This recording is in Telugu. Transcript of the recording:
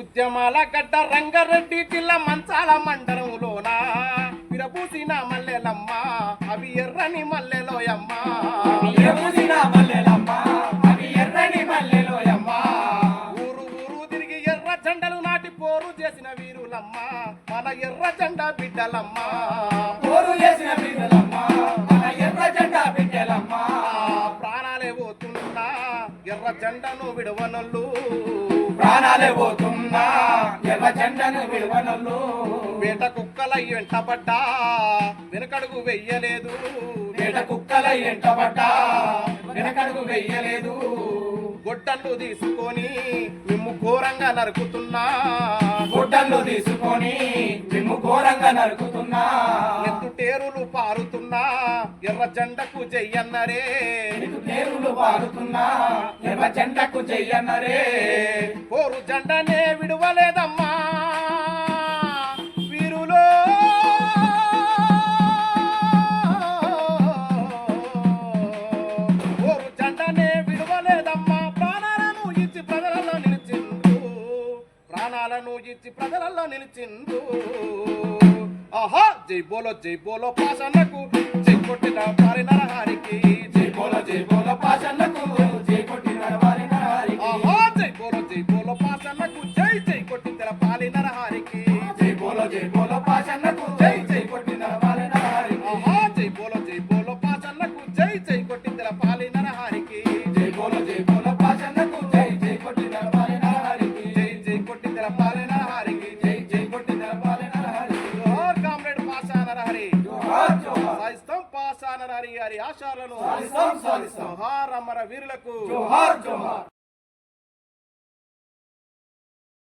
ఉద్యమాల గడ్డ రంగారెడ్డి జిల్లా మంచాల మండలంలోన? విరబూసిన మల్లెలమ్మ అవి ఎర్రని మల్లెలోయమ్మ. మల్లెలమ్మ అవి ఎర్రని మల్లెలోయమ్మ. ఊరు ఊరు తిరిగి ఎర్ర జెండలు నాటి పోరు చేసిన వీరులమ్మ మన ఎర్ర జెండా బిడ్డలమ్మ. పోరు చేసిన బిడ్డలమ్మ మన ఎర్ర జెండా బిడ్డలమ్మ. ప్రాణాలే పోతున్నా ఎర్ర జెండను విడవనల్లు. ప్రాణాలే పోతున్నా. ఎర్ర జెండను వేట కుక్కల వెంటబడ్డా వెనకడుగు వెయ్యలేదు. వేట కుక్కల ఎంటబడ్డా వెనకడుగు వెయ్యలేదు. గొడ్డళ్ళు తీసుకొని మిమ్ము ఘోరంగా నరుకుతున్నా. గుడ్డలు తీసుకొని మిమ్ము ఘోరంగా నరుకుతున్నా. ఎత్తుటేరులు పారుతున్నా. ఎర్ర జెండకు జయ్యన్నరే. నీకు తేరులు పారుతున్నా. జెండకు చెయ్యన్నరే పోరు జెండనే విడువలేదమ్మా. వీరులో పోరు జెండనే విడువలేదమ్మా. ప్రాణాలను ఇచ్చి ప్రజలలో నిలిచిండు. ప్రాణాలను ఇచ్చి ప్రజలలో నిలిచిండు. ఆహా జై బోలో జై బోలో పాసన్నకు జై కొట్టిన పారి తెలపాలి నరహారికి. జై బోల జై బోల పాషన్నకు. జై జై కొట్టి నడవాలి నరహారికి. ఆహా జై బోలో జై బోలో పాసన్నకు జై జై కొట్టి తెలపాలి నరహారికి. జై బోల జై బోల పాషన్నకు. జై జై కొట్టి నడవాలి నరహారికి. జై జై కొట్టి తెలపాలి నరహారికి. జై జై కొట్టి నడవాలి నరహారికి. జోహార్ కామ్రేడ్ పాసా నరహరి. జోహార్ జోహార్. సాయిస్తాం పాసా నరహరి గారి ఆశాలను. జోహార్ అమర వీరులకు. జోహార్ జోహార్.